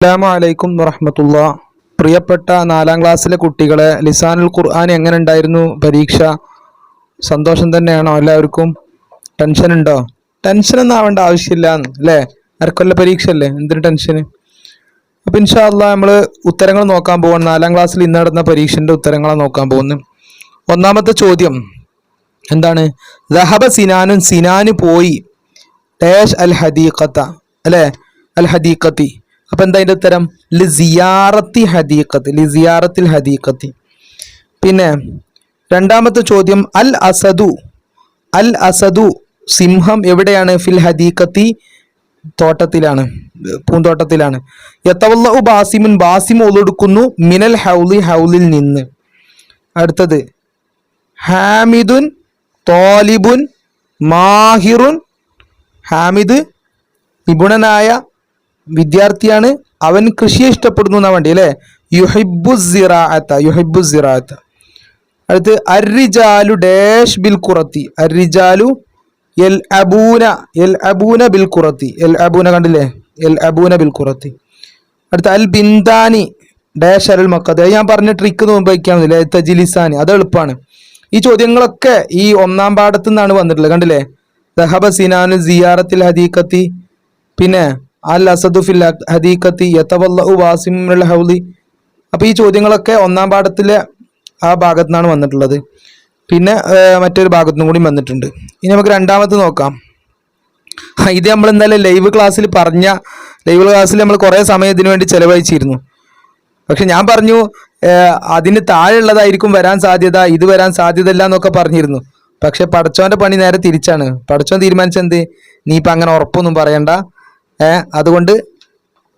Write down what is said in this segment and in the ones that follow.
അസ്സാം വലൈക്കും വറഹമത്തുള്ള. പ്രിയപ്പെട്ട നാലാം ക്ലാസ്സിലെ കുട്ടികളെ ലിസാനുൽ ഖുർആൻ എങ്ങനെ ഉണ്ടായിരുന്നു? പരീക്ഷ. സന്തോഷം തന്നെയാണോ എല്ലാവർക്കും? ടെൻഷൻ ഉണ്ടോ? ടെൻഷൻ ഒന്നും ആവേണ്ട ആവശ്യമില്ല അല്ലേ? അരക്കൊല്ല പരീക്ഷ അല്ലേ എന്തിനു ടെൻഷന്? അപ്പം ഇൻഷാല്ല നമ്മൾ ഉത്തരങ്ങൾ നോക്കാൻ പോവാണ്. നാലാം ക്ലാസ്സിൽ ഇന്ന് നടന്ന പരീക്ഷന്റെ ഉത്തരങ്ങളാണ് നോക്കാൻ പോകുന്നത് ഒന്നാമത്തെ ചോദ്യം എന്താണ്? ദഹബ സിനാനും സിനാന് പോയി. ഡാഷ് അൽ ഹദീഖത്ത അല്ലേ? അൽ ഹദീഖത്തി. അപ്പൊ എന്താ അതിന്റെ ഉത്തരം? ലിസിയാറത്തി ഹദീഖത്തി ലിസിയാറത്തിൽ ഹദീഖത്തി. പിന്നെ രണ്ടാമത്തെ ചോദ്യം അൽ അസദു അൽ അസദു സിംഹം എവിടെയാണ്? ഫിൽ ഹദീഖത്തി തോട്ടത്തിലാണ് പൂന്തോട്ടത്തിലാണ്. യത്തവല്ലു ബാസിമുൻ ബാസിം ഒളെടുക്കുന്നു മിനൽ ഹൗലി ഹൗലിൽ നിന്ന്. അടുത്തത് ഹാമിദുൻ തോലിബുൻ മാഹിറുൻ ഹാമിദ് നിപുണനായ വിദ്യാർത്ഥിയാണ്. അവൻ കൃഷിയെ ഇഷ്ടപ്പെടുന്നു എന്നാ വേണ്ടി അല്ലേ? യുഹിബു സിറാത്ത യുഹിബു സിറാത്ത അടുത്ത് അരിജാലു ഡാഷ് ബിൽ കുറത്തി അരിജാലു എൽ അബൂന എൽ അബൂന ബിൽ കുറത്തി എൽ അബൂന കണ്ടില്ലേ? എൽ അബൂന ബിൽ കുറത്തി അടുത്ത അൽ ബിന്ദാനി ഡാഷ് അരൽ മക്കത്ത് ഞാൻ പറഞ്ഞ ട്രിക്ക് നോമ്പ് വയ്ക്കാമെന്നില്ലേ തജിലിസാനി അത് എളുപ്പമാണ് ഈ ചോദ്യങ്ങളൊക്കെ ഈ ഒന്നാം പാഠത്തു നിന്നാണ് വന്നിട്ടുള്ളത് കണ്ടില്ലേ? ദഹബ സിനാനു സിയാറത്തിൽ ഹദീഖത്തി പിന്നെ അൽ ഹദീഖത്തി ഹൗലി. അപ്പൊ ഈ ചോദ്യങ്ങളൊക്കെ ഒന്നാം പാഠത്തിലെ ആ ഭാഗത്തു നിന്നാണ് വന്നിട്ടുള്ളത്. പിന്നെ മറ്റൊരു ഭാഗത്തു കൂടി വന്നിട്ടുണ്ട്. ഇനി നമുക്ക് രണ്ടാമത്തെ നോക്കാം. ഇത് നമ്മൾ എന്തായാലും ലൈവ് ക്ലാസ്സിൽ പറഞ്ഞ ലൈവ് ക്ലാസ്സിൽ നമ്മൾ കുറേ സമയം ഇതിനു വേണ്ടി ചെലവഴിച്ചിരുന്നു. പക്ഷെ ഞാൻ പറഞ്ഞു അതിന് താഴെയുള്ളതായിരിക്കും വരാൻ സാധ്യത ഇത് വരാൻ സാധ്യതയില്ല എന്നൊക്കെ പറഞ്ഞിരുന്നു. പക്ഷെ പടച്ചോന്റെ പണി നേരെ തിരിച്ചാണ്. പടച്ചോൻ തീരുമാനിച്ചെന്ത് നീ ഇപ്പം അങ്ങനെ ഉറപ്പൊന്നും പറയണ്ട. അതുകൊണ്ട്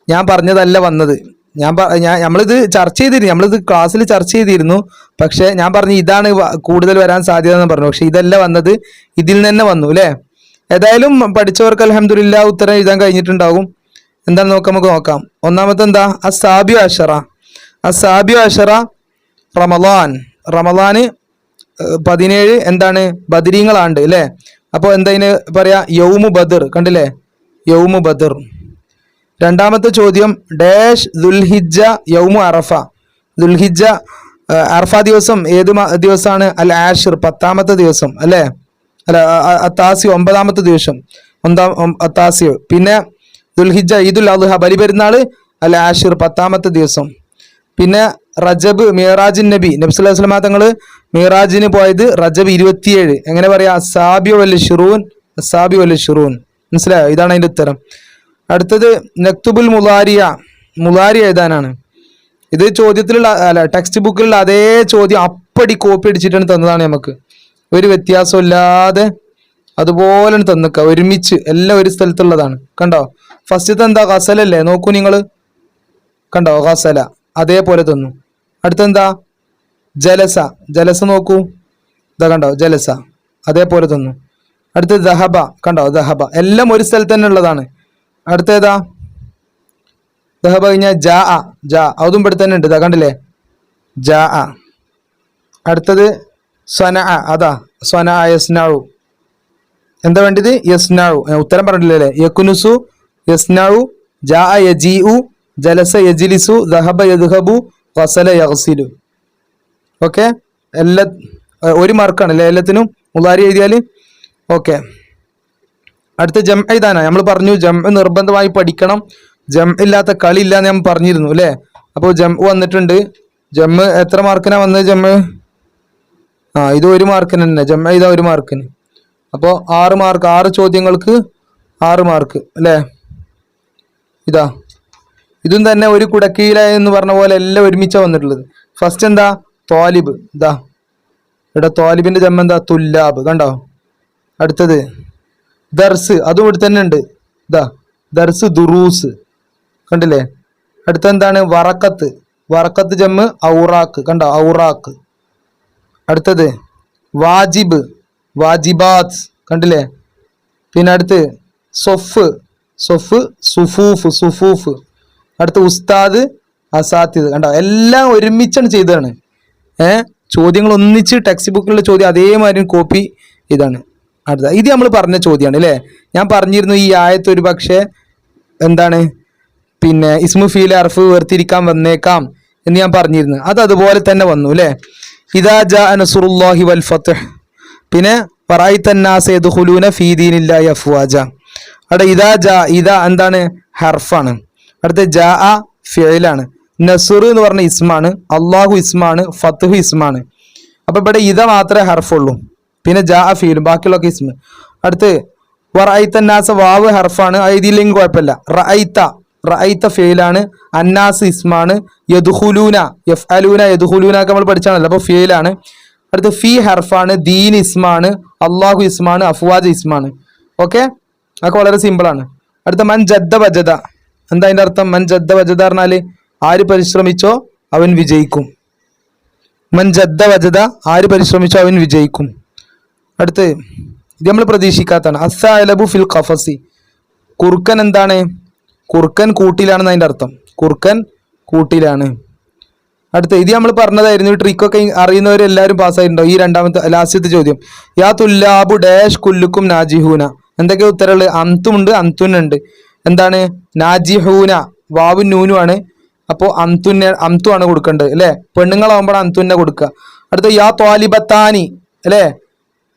ഞാൻ പറഞ്ഞതല്ല വന്നത്. ഞാൻ ഞാൻ നമ്മളിത് ചർച്ച ചെയ്തിരുന്നു. നമ്മളിത് ക്ലാസ്സിൽ ചർച്ച ചെയ്തിരുന്നു. പക്ഷേ ഞാൻ പറഞ്ഞു ഇതാണ് കൂടുതൽ വരാൻ സാധ്യത എന്ന് പറഞ്ഞു. പക്ഷേ ഇതല്ല വന്നത്. ഇതിൽ തന്നെ വന്നു അല്ലേ ഏതായാലും പഠിച്ചവർക്ക് അലഹമില്ല ഉത്തരം എഴുതാൻ കഴിഞ്ഞിട്ടുണ്ടാകും. എന്താണെന്ന് നോക്കാം നമുക്ക് നോക്കാം. ഒന്നാമത്തെ എന്താ? അസാബിയു അഷറ. അസാബിയു അഷറ റമലാൻ റമലാന് പതിനേഴ് എന്താണ്? ബദരീങ്ങളാണ്ട് അല്ലേ അപ്പോൾ എന്തതിന് പറയാ? യൗമു ബദർ. കണ്ടില്ലേ? യൗമു ബദർ. രണ്ടാമത്തെ ചോദ്യം ഡാഷ് ദുൽഹിജ യൗമു അറഫ. ദുൽഹിജ അറഫ ദിവസം ഏത് ദിവസമാണ് അൽ ആഷിർ പത്താമത്തെ ദിവസം അല്ലേ? അല്ല അത്താസി ഒമ്പതാമത്തെ ദിവസം. ഒന്നാം അത്താസി. പിന്നെ ദുൽഹിജ ഈദുൽ അദ്ഹ ബലിപെരുന്നാൾ അൽ ആഷിർ പത്താമത്തെ ദിവസം. പിന്നെ റജബ് മിറാജിൻ നബി. നബി സ്വല്ലല്ലാഹു അലൈഹി തങ്ങൾ മിറാജിന് പോയത് റജബ് ഇരുപത്തിയേഴ്. എങ്ങനെ പറയാ? അസാബി വല്ല ഷിറൂൻ അസാബി വല്ല ഷുറൂൻ മനസ്സിലായോ? ഇതാണ് അതിന്റെ ഉത്തരം. അടുത്തത് നക്തുബുൽ മുലാരിയ. മുലാരിയ എഴുതാനാണ്. ഇത് ചോദ്യത്തിലുള്ള അല്ല ടെക്സ്റ്റ് ബുക്കിലുള്ള അതേ ചോദ്യം അപ്പടി കോപ്പി അടിച്ചിട്ടാണ് തന്നതാണ് നമുക്ക്. ഒരു വ്യത്യാസമില്ലാതെ അതുപോലെ തന്നിക്ക ഒരുമിച്ച് എല്ലാം ഒരു സ്ഥലത്തുള്ളതാണ്. കണ്ടോ? ഫസ്റ്റത്തെ എന്താ? ഗസലല്ലേ നോക്കൂ നിങ്ങൾ കണ്ടോ? ഗസല അതേപോലെ തന്നു. അടുത്തെന്താ? ജലസ. ജലസ നോക്കൂ. ഇതാ കണ്ടോ? ജലസ. അതേപോലെ തന്നു. അടുത്ത് ദഹബ. കണ്ടോ? ദഹബ. എല്ലാം ഒരു സ്ഥലത്ത് തന്നെ ഉള്ളതാണ്. അടുത്തേതാ? ദഹബ കഴിഞ്ഞാൽ ജാ അ. ജാ. അതും ഇവിടെ തന്നെ ഉണ്ട്. ഇതാ കണ്ടില്ലേ? ജാ അ. അടുത്തത് സ്വന അ. അതാ. സ്വന അ യസ്നാവു എന്താ വേണ്ടത്? യസ്നാവു ഉത്തരം പറഞ്ഞില്ലല്ലേ യക്കുനുസു യസ്നാവു ജാ അ യജി ഉ ജലസ യജിലിസു ദഹബ യദ്ഹബു വസല യഹസിലു ഓക്കെ? എല്ലാ ഒരു മാർക്കാണ് അല്ലേ? എല്ലാത്തിനും മുതാരി എഴുതിയാൽ അടുത്ത ജം ഇതാനാ നമ്മൾ പറഞ്ഞു ജം നിർബന്ധമായി പഠിക്കണം. ജം ഇല്ലാത്ത കളി ഇല്ല എന്ന് ഞാൻ പറഞ്ഞിരുന്നു അല്ലേ? അപ്പോൾ ജം വന്നിട്ടുണ്ട്. ജം എത്ര മാർക്കിനാ വന്നത് ജം? ആ ഇത് ഒരു മാർക്കിന് തന്നെ. ജം ഇതാ ഒരു മാർക്കിന് അപ്പോൾ ആറ് മാർക്ക് ആറ് ചോദ്യങ്ങൾക്ക് ആറ് മാർക്ക് അല്ലേ? ഇതാ. ഇതും തന്നെ ഒരു കുടക്കീല എന്ന് പറഞ്ഞ പോലെ എല്ലാം ഒരുമിച്ചാണ് വന്നിട്ടുള്ളത്. ഫസ്റ്റ് എന്താ? തോലിബ്. ഇതാ. ഇവിടെ തോലിബിന്റെ ജമ്മ എന്താ? തുല്ലാബ്. കണ്ടോ? അടുത്തത്. ദർസ് അതും ഇവിടെ തന്നെ ഉണ്ട്. ഇതാ ദർസ് ദുറൂസ്. കണ്ടില്ലേ? അടുത്ത എന്താണ് വറക്കത്ത്. വറക്കത്ത് ജമ്മ് ഔറാക്ക് കണ്ടോ? ഔറാക്ക് അടുത്തത് വാജിബ്. വാജിബാത്ത്. കണ്ടില്ലേ? പിന്നെ അടുത്ത് സൊഫ്. സൊഫ് സുഫൂഫ്. സുഫൂഫ്. അടുത്ത് ഉസ്താദ് അസാത്തിദ്. കണ്ടോ? എല്ലാം ഒരുമിച്ചാണ് ചെയ്തതാണ്. ഏഹ് ചോദ്യങ്ങൾ ഒന്നിച്ച് ടെക്സ്റ്റ് ബുക്കിലുള്ള ചോദ്യം അതേമാതിരി കോപ്പി ഇതാണ് അടുത്ത. ഇത് നമ്മൾ പറഞ്ഞ ചോദ്യമാണ് അല്ലേ ഞാൻ പറഞ്ഞിരുന്നു ഈ ആയത്ത് ഒരു പക്ഷേ എന്താണ്? പിന്നെ ഇസ്മു ഫീൽ അർഫ് വേർതിരിക്കാൻ വന്നേക്കാം എന്ന് ഞാൻ പറഞ്ഞിരുന്നു. അത് അതുപോലെ തന്നെ വന്നു അല്ലേ ഇതാ ജാ നസുറുല്ലാഹി വൽ ഫത്ഹ്. പിന്നെ പറൈത്തന്നാസ് യദ്ഖുലൂന ഫീ ദീനില്ലാഹി അഫ്വാജ. അവിടെ ഇതാ ജാ ഇതാ എന്താണ്? ഹർഫാണ്. അടുത്ത ജാ അ ഫിയലാണ് നസുർ എന്ന് പറഞ്ഞ ഇസ്മാണ് അള്ളാഹു ഇസ്മാണ് ഫത്തുഹു ഇസ്മാണ്. അപ്പൊ ഇവിടെ ഇത മാത്രമേ ഹർഫുള്ളൂ. പിന്നെ ജാ അഫീലും ഫീലും ബാക്കിയുള്ളൊക്കെ ഇസ്മ അടുത്ത് വറൈത്തന്നാസ വാവ് ഹർഫാണ് ഇതില്ലെങ്കിൽ കുഴപ്പമില്ല. റൈത്ത റൈത്ത ഫെയിലാണ് അന്നാസ് ഇസ്മാണ് യദുഹുലൂന എഫ് അലൂന യദുഹുലൂന ഒക്കെ നമ്മൾ പഠിച്ചാണല്ലോ അപ്പോൾ ഫെയിലാണ് അടുത്ത് ഫി ഹർഫാണ് ദീൻ ഇസ്മാണ് അള്ളാഹു ഇസ്മാണ് അഫ്വാജ് ഇസ്മാണ്. ഓക്കെ? അതൊക്കെ വളരെ സിമ്പിളാണ് അടുത്ത മൻ ജദ്ദ വജദ. എന്താ അതിന്റെ അർത്ഥം? മൻ ജദ്ദ വജദ പറഞ്ഞാൽ ആര് പരിശ്രമിച്ചോ അവൻ വിജയിക്കും. മൻ ജദ്ദ വജദ ആര് പരിശ്രമിച്ചോ അവൻ വിജയിക്കും. അടുത്ത് ഇത് നമ്മൾ പ്രതീക്ഷിക്കാത്താണ് അസലബു ഫിൽ ഖഫസി. കുറുക്കൻ എന്താണ്? കുറുക്കൻ കൂട്ടിലാണെന്ന് അതിന്റെ അർത്ഥം. കുറുക്കൻ കൂട്ടിലാണ്. അടുത്ത ഇത് നമ്മൾ പറഞ്ഞതായിരുന്നു ട്രിക്കൊക്കെ അറിയുന്നവരെല്ലാവരും പാസ്സായിട്ടുണ്ടോ ഈ രണ്ടാമത്തെ ലാസ്റ്റത്തെ ചോദ്യം. യാ തുല്ലാബു ഡാഷ് കുല്ലുക്കും നാജിഹൂന. എന്തൊക്കെ ഉത്തരവുള്ളത് അന്തുമുണ്ട് അന്തുനുണ്ട് എന്താണ്? നാജിഹൂന. വാവും നൂനുമാണ് അപ്പോൾ അന്തു അന്തു ആണ് കൊടുക്കേണ്ടത് അല്ലേ? പെണ്ണുങ്ങളാവുമ്പോൾ അന്തുന്നെ കൊടുക്കുക. അടുത്ത യാ ത്വാലിബത്താനി അല്ലേ?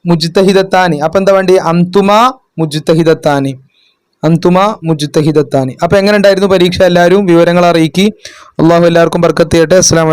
മുജ്തഹിദത്താനി. അപ്പൊ എന്താ വേണ്ടി? അന്തുമ മുജ്തഹിദത്താനി. അന്തുമ മുജ്തഹിദത്താനി. അപ്പൊ എങ്ങനെ ഉണ്ടായിരുന്നു പരീക്ഷ? എല്ലാവരും വിവരങ്ങൾ അറിയിക്കി. അള്ളാഹു എല്ലാവർക്കും ബർക്കത്ത് ചെയ്യട്ടെ അസ്സലാമു